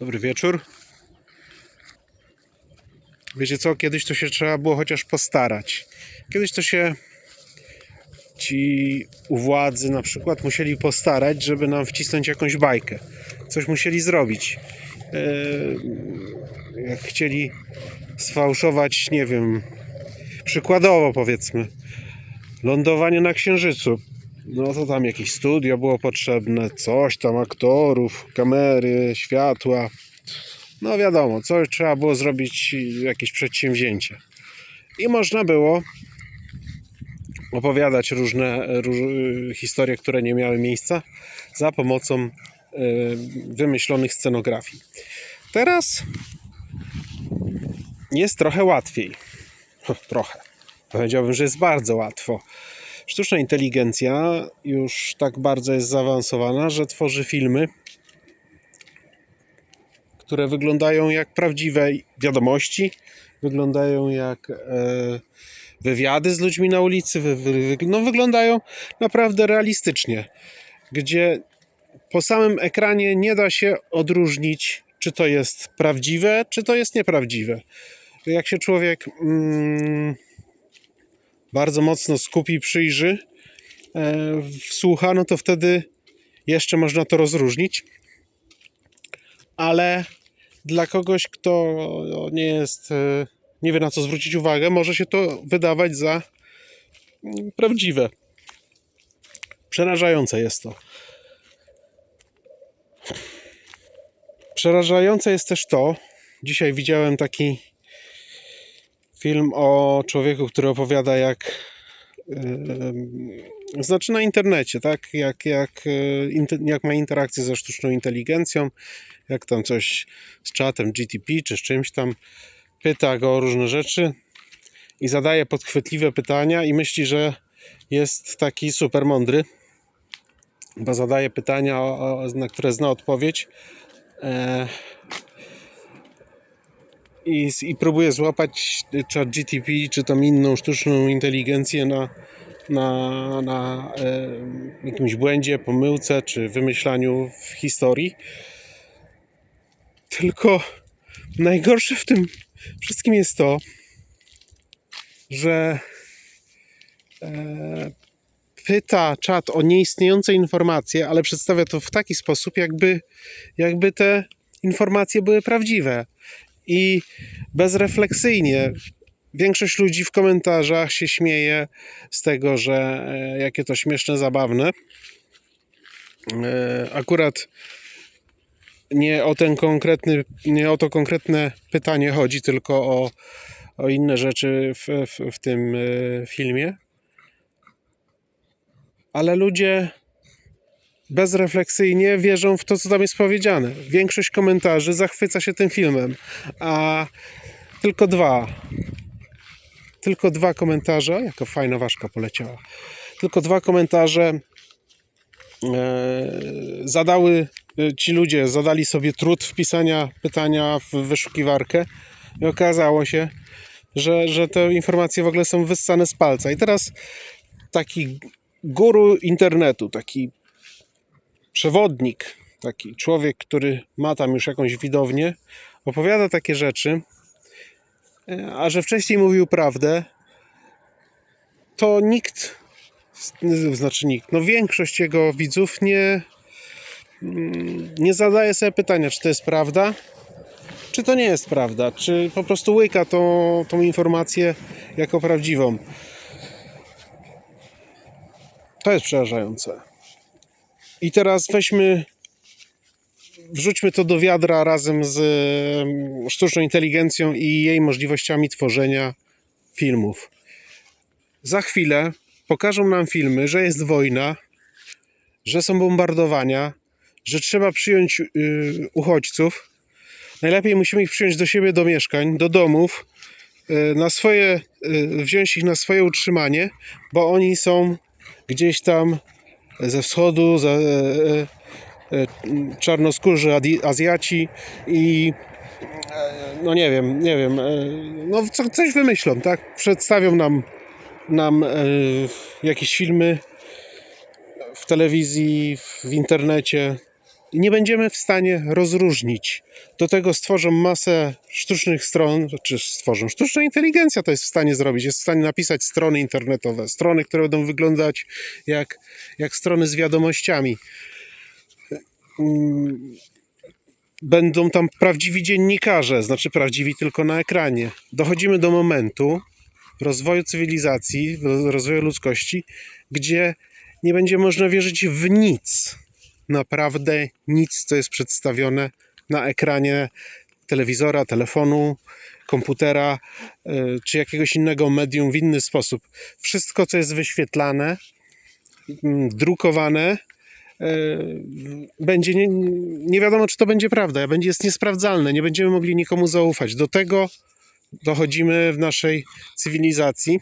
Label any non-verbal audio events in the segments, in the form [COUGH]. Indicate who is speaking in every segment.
Speaker 1: Dobry wieczór. Wiecie co, kiedyś to się trzeba było chociaż postarać. Kiedyś to się ci u władzy na przykład musieli postarać, żeby nam wcisnąć jakąś bajkę. Coś musieli zrobić. Eee, Jak chcieli sfałszować, nie wiem, przykładowo powiedzmy, lądowanie na Księżycu. No to tam jakieś studio było potrzebne, coś tam, aktorów, kamery, światła. No wiadomo, coś trzeba było zrobić, jakieś przedsięwzięcie. I można było opowiadać różne róż, historie, które nie miały miejsca za pomocą e, wymyślonych scenografii. Teraz jest trochę łatwiej. [LAUGHS] Trochę. Powiedziałbym, że jest bardzo łatwo. Sztuczna inteligencja już tak bardzo jest zaawansowana, że tworzy filmy, które wyglądają jak prawdziwe wiadomości, wyglądają jak e, wywiady z ludźmi na ulicy, no, wyglądają naprawdę realistycznie, gdzie po samym ekranie nie da się odróżnić, czy to jest prawdziwe, czy to jest nieprawdziwe. Jak się człowiek mm, bardzo mocno skupi, przyjrzy, e, wsłucha, no to wtedy jeszcze można to rozróżnić. Ale dla kogoś, kto nie jest, e, nie wie na co zwrócić uwagę, może się to wydawać za mm, prawdziwe. Przerażające jest to. Przerażające jest też to, dzisiaj widziałem taki film o człowieku, który opowiada jak znaczy na internecie, tak? Jak, jak, inte, jak ma interakcję ze sztuczną inteligencją, jak tam coś z czatem GTP czy z czymś tam pyta go o różne rzeczy i zadaje podchwytliwe pytania i myśli, że jest taki super mądry, bo zadaje pytania, na które zna odpowiedź. I, i próbuje złapać chat GTP czy tam inną sztuczną inteligencję na, na, na e, jakimś błędzie, pomyłce czy wymyślaniu w historii. Tylko najgorsze w tym wszystkim jest to, że e, pyta czat o nieistniejące informacje, ale przedstawia to w taki sposób, jakby, jakby te informacje były prawdziwe i bezrefleksyjnie większość ludzi w komentarzach się śmieje z tego, że e, jakie to śmieszne, zabawne. E, akurat nie o ten konkretny, nie o to konkretne pytanie chodzi, tylko o, o inne rzeczy w, w, w tym e, filmie. Ale ludzie bezrefleksyjnie wierzą w to, co tam jest powiedziane. Większość komentarzy zachwyca się tym filmem, a tylko dwa, tylko dwa komentarze, jaka fajna ważka poleciała, tylko dwa komentarze e, zadały, e, ci ludzie zadali sobie trud wpisania pytania w wyszukiwarkę i okazało się, że, że te informacje w ogóle są wyssane z palca. I teraz taki guru internetu, taki przewodnik, taki człowiek, który ma tam już jakąś widownię, opowiada takie rzeczy, e, a że wcześniej mówił prawdę, to nikt, znaczy nikt, no większość jego widzów nie, mm, nie zadaje sobie pytania, czy to jest prawda, czy to nie jest prawda, czy po prostu łyka tą, tą informację jako prawdziwą. To jest przerażające. I teraz weźmy, wrzućmy to do wiadra razem z sztuczną inteligencją i jej możliwościami tworzenia filmów. Za chwilę pokażą nam filmy, że jest wojna, że są bombardowania, że trzeba przyjąć y, uchodźców. Najlepiej musimy ich przyjąć do siebie, do mieszkań, do domów, y, na swoje, y, wziąć ich na swoje utrzymanie, bo oni są gdzieś tam ze wschodu, za, e, e, e, czarnoskórzy Azjaci i no nie wiem, nie wiem, no co, coś wymyślą, tak? Przedstawią nam, nam jakieś filmy w telewizji, w internecie, nie będziemy w stanie rozróżnić. Do tego stworzą masę sztucznych stron, czy stworzą. Sztuczna inteligencja to jest w stanie zrobić. Jest w stanie napisać strony internetowe, strony, które będą wyglądać jak, jak strony z wiadomościami. Mm, Będą tam prawdziwi dziennikarze, znaczy prawdziwi tylko na ekranie. Dochodzimy do momentu rozwoju cywilizacji, rozwoju ludzkości, gdzie nie będzie można wierzyć w nic naprawdę nic, co jest przedstawione na ekranie telewizora, telefonu, komputera y, czy jakiegoś innego medium w inny sposób. Wszystko, co jest wyświetlane, mm, drukowane, y, będzie nie, nie wiadomo, czy to będzie prawda, będzie jest niesprawdzalne, nie będziemy mogli nikomu zaufać. Do tego dochodzimy w naszej cywilizacji.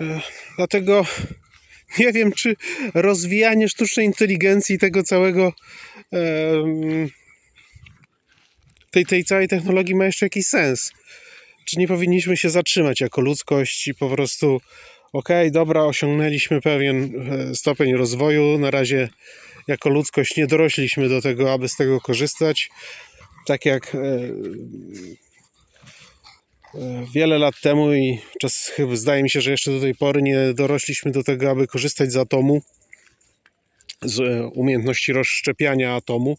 Speaker 1: Y, Dlatego [LAUGHS] nie wiem, czy rozwijanie sztucznej inteligencji tego całego tej, tej całej technologii ma jeszcze jakiś sens. Czy nie powinniśmy się zatrzymać jako ludzkość i po prostu okej, dobra, osiągnęliśmy pewien e, stopień rozwoju, na razie jako ludzkość nie dorośliśmy do tego, aby z tego korzystać. Tak jak e, wiele lat temu i czas chyba zdaje mi się, że jeszcze do tej pory nie dorośliśmy do tego, aby korzystać z atomu, z e, umiejętności rozszczepiania atomu.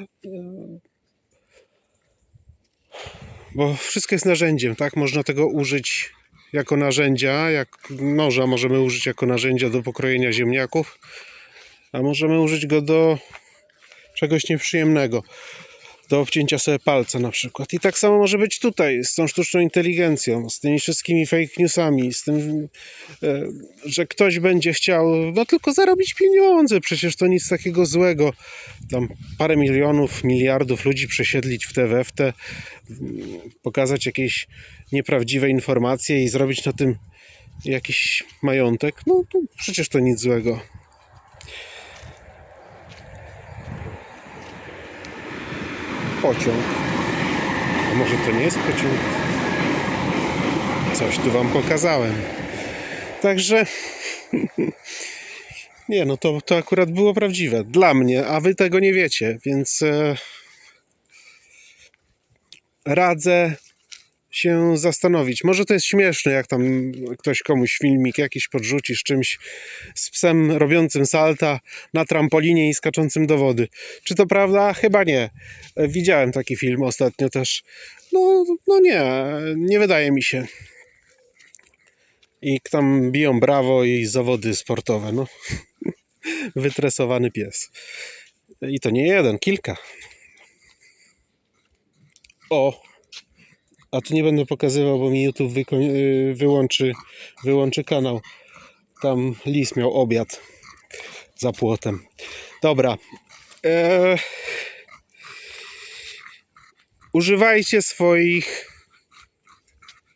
Speaker 1: E, Bo wszystko jest narzędziem, tak? Można tego użyć jako narzędzia, jak noża możemy użyć jako narzędzia do pokrojenia ziemniaków, a możemy użyć go do czegoś nieprzyjemnego do obcięcia sobie palca na przykład. I tak samo może być tutaj z tą sztuczną inteligencją, z tymi wszystkimi fake newsami, z tym, e, że ktoś będzie chciał no tylko zarobić pieniądze, przecież to nic takiego złego. Tam parę milionów, miliardów ludzi przesiedlić w te we w te, pokazać jakieś nieprawdziwe informacje i zrobić na tym jakiś majątek. No to przecież to nic złego. Pociąg. A może to nie jest pociąg? Coś tu wam pokazałem. Także [LAUGHS] nie, no to, to akurat było prawdziwe dla mnie, a wy tego nie wiecie, więc e, radzę się zastanowić. Może to jest śmieszne, jak tam ktoś komuś filmik jakiś podrzuci z czymś, z psem robiącym salta na trampolinie i skaczącym do wody. Czy to prawda? Chyba nie. Widziałem taki film ostatnio też. No, no nie, nie wydaje mi się. I tam biją brawo i zawody sportowe. No. [LAUGHS] Wytresowany pies. I to nie jeden, kilka. O, a tu nie będę pokazywał, bo mi YouTube y, wyłączy, wyłączy kanał. Tam lis miał obiad za płotem. Dobra. E, używajcie swoich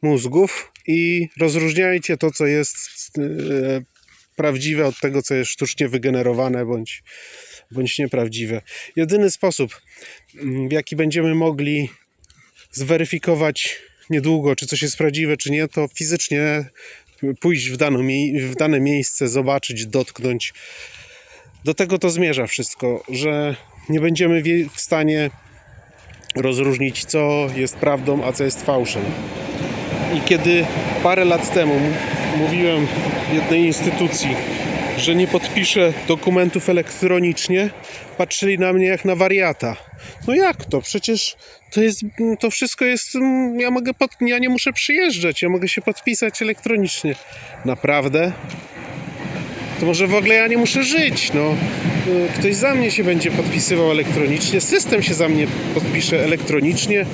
Speaker 1: mózgów i rozróżniajcie to, co jest e, prawdziwe od tego, co jest sztucznie wygenerowane bądź, bądź nieprawdziwe. Jedyny sposób, w jaki będziemy mogli zweryfikować niedługo, czy coś jest prawdziwe, czy nie, to fizycznie pójść w, mie- w dane miejsce, zobaczyć, dotknąć. Do tego to zmierza wszystko, że nie będziemy w stanie rozróżnić, co jest prawdą, a co jest fałszem. I kiedy parę lat temu mówiłem jednej instytucji, że nie podpiszę dokumentów elektronicznie, patrzyli na mnie jak na wariata. No jak to? Przecież to jest, to wszystko jest, mm, ja mogę, pod, ja nie muszę przyjeżdżać, ja mogę się podpisać elektronicznie. Naprawdę? To może w ogóle ja nie muszę żyć, no. Y, Ktoś za mnie się będzie podpisywał elektronicznie, system się za mnie podpisze elektronicznie, e,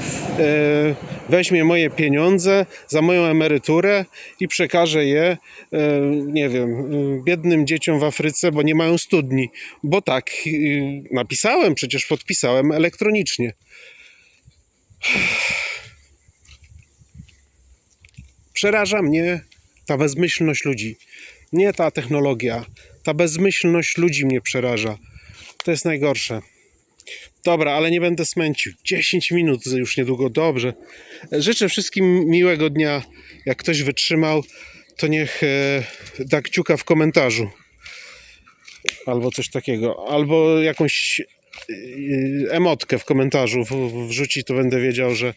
Speaker 1: weźmie moje pieniądze za moją emeryturę i przekaże je, e, nie wiem, y, biednym dzieciom w Afryce, bo nie mają studni. Bo tak, y, napisałem, przecież podpisałem elektronicznie. [SIGHS] Przeraża mnie ta bezmyślność ludzi. Nie ta technologia. Ta bezmyślność ludzi mnie przeraża. To jest najgorsze. Dobra, ale nie będę smęcił. 10 minut już niedługo. Dobrze. Życzę wszystkim miłego dnia. Jak ktoś wytrzymał, to niech e, da kciuka w komentarzu. Albo coś takiego. Albo jakąś yy, emotkę w komentarzu wrzuci, to będę wiedział, że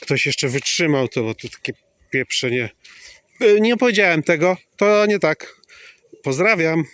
Speaker 1: ktoś jeszcze wytrzymał to, bo to takie pieprze nie. Yy, Nie powiedziałem tego, to nie tak. Pozdrawiam.